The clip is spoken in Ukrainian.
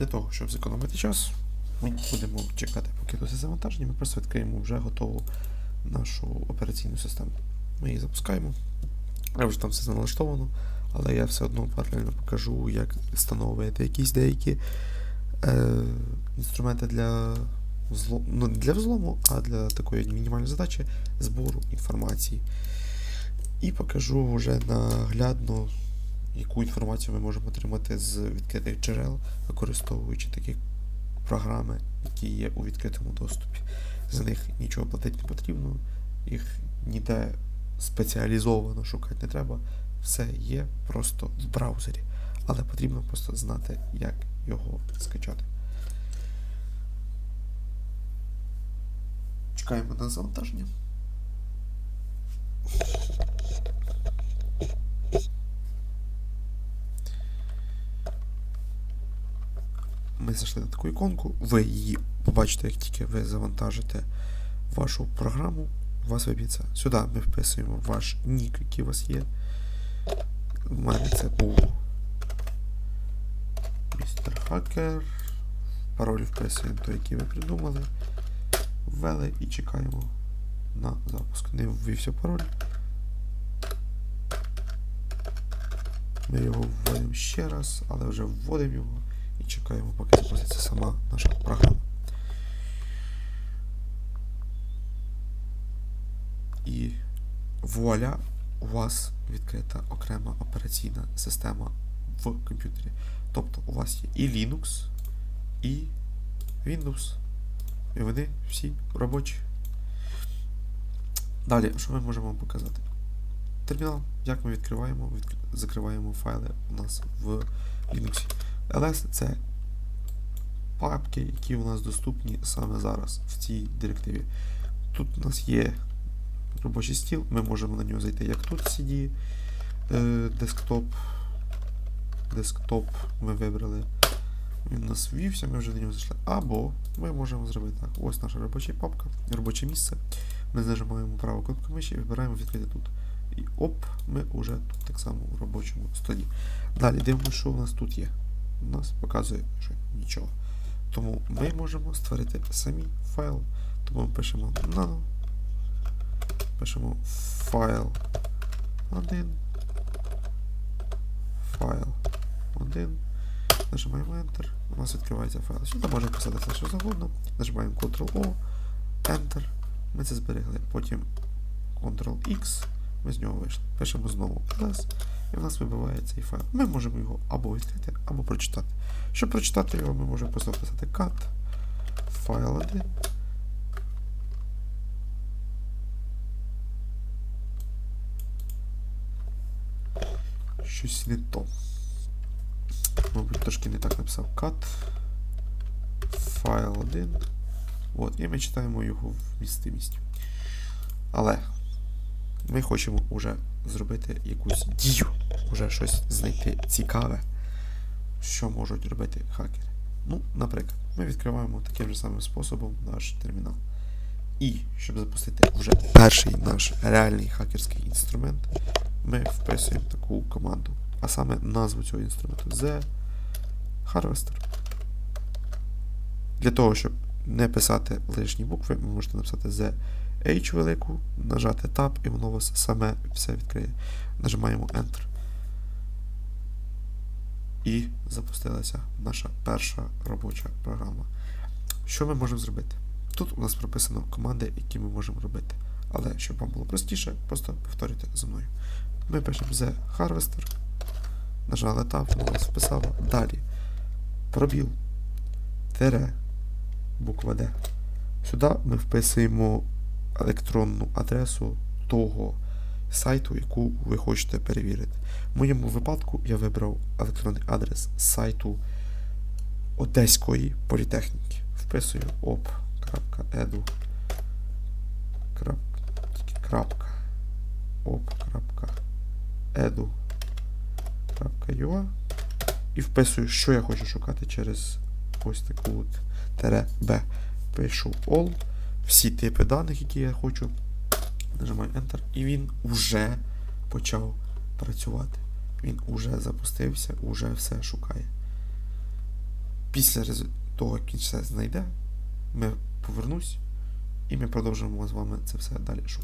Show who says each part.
Speaker 1: Для того, щоб зекономити час, ми будемо чекати, поки досить завантаження, ми просто відкриємо вже готову нашу операційну систему. Ми її запускаємо. Я вже там все налаштовано, але я все одно паралельно покажу, як встановити якісь деякі е, інструменти для взлому, ну, не для взлому, а для такої мінімальної задачі збору інформації. І покажу вже наглядно, яку інформацію ми можемо отримати з відкритих джерел, використовуючи такі програми, які є у відкритому доступі. За них нічого платити не потрібно, їх ніде спеціалізовано шукати не треба. Все є просто в браузері. Але потрібно просто знати, як його скачати. Чекаємо на завантаження. Ми зайшли на таку іконку, ви її побачите, як тільки ви завантажите вашу програму, у вас виб'ється. Сюди ми вписуємо ваш нік, який у вас є. У мене це був містер Хакер. Пароль вписуємо той, який ви придумали. Ввели і чекаємо на запуск. Не ввівся пароль. Ми його вводимо ще раз, але вже вводимо його і чекаємо, поки запуститься сама наша програма. І вуаля, у вас відкрита окрема операційна система в комп'ютері. Тобто у вас є і Linux, і Windows. І вони всі робочі. Далі, що ми можемо вам показати? Термінал, як ми відкриваємо, відк... закриваємо файли у нас в Linux. LS це папки, які у нас доступні саме зараз в цій директиві. Тут у нас є робочий стіл, ми можемо на нього зайти як тут CD, е, десктоп. Десктоп ми вибрали. Він нас ввівся, ми вже на нього зайшли. Або ми можемо зробити так. Ось наша робоча папка, робоче місце. Ми нажимаємо праву кнопку миші і вибираємо відкрити тут. І оп, ми вже тут так само у робочому столі. Далі дивимося, що у нас тут є. У нас показує, що нічого. Тому ми можемо створити самі файл. Тому ми пишемо nano, пишемо файл 1, файл 1, нажимаємо Enter, у нас відкривається файл. Сюди можемо писати все, що завгодно. Нажимаємо Ctrl-O, Enter, ми це зберегли. Потім Ctrl-X, ми з нього вийшли. Пишемо знову plus, і в нас вибиває цей файл. Ми можемо його або відкрити, або прочитати. Щоб прочитати його, ми можемо просто писати cat, файл 1. Щось не то. Мабуть, трошки не так написав cat. Файл 1. От, і ми читаємо його в містимість. Але ми хочемо вже зробити якусь дію, вже щось знайти цікаве, що можуть робити хакери. Ну, наприклад, ми відкриваємо таким же самим способом наш термінал. І щоб запустити вже перший наш реальний хакерський інструмент, ми вписуємо таку команду, а саме назву цього інструменту The Harvester. Для того, щоб не писати лишні букви, ви можете написати The H велику, нажати Tab, і воно у вас саме все відкриє. Нажимаємо Enter. І запустилася наша перша робоча програма. Що ми можемо зробити? Тут у нас прописано команди, які ми можемо робити. Але щоб вам було простіше, просто повторюйте за мною. Ми пишемо The Harvester, нажали Tab, воно нас вписало. Далі пробіл, тире, буква D. Сюди ми вписуємо електронну адресу того сайту, яку ви хочете перевірити. В моєму випадку я вибрав електронний адрес сайту Одеської політехніки. Вписую op.edu крапка op.edu.ua і вписую, що я хочу шукати через ось таку от B. Пишу all, всі типи даних, які я хочу. Нажимаю Enter, і він вже почав працювати. Він уже запустився, уже все шукає. Після того, як він все знайде, ми повернусь, і ми продовжимо з вами це все далі шукати.